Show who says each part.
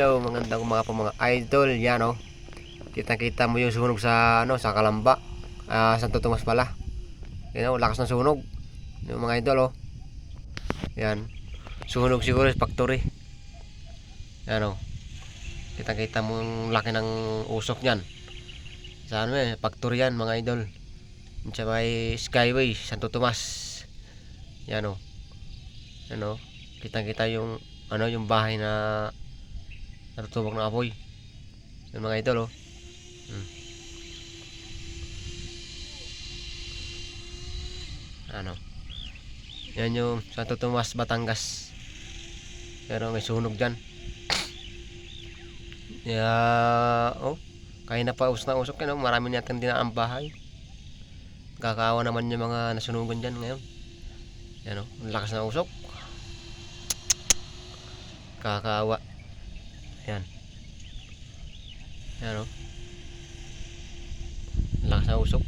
Speaker 1: Hello, magandang umaga po mga idol. Yan oh. Kita-kita mo yung sunog sa ano, sa Kalamba. Ah, Santo Tomas pala. Yan oh, lakas ng sunog. Yung mga idol oh. Yan. Sunog siguro sa factory. Yan oh. Kita-kita mo yung laki ng usok niyan. Sa ano eh, factory yan mga idol. Sa may Skyway, Santo Tomas. Yan oh. Yan oh. Kitang-kita yung ano yung bahay na natutubok ng apoy. Yung mga idol, oh. Hmm. Ano? Yan yung Santo Tomas, Batangas. Pero may sunog dyan. Ya, oh. Kaya na pa us na usok yan, oh. Marami natin din ang bahay. Kakawa naman yung mga nasunugan dyan ngayon. Yan, oh. Lakas ng usok. Kakawa. Yan. Yan o. Lakas na usok.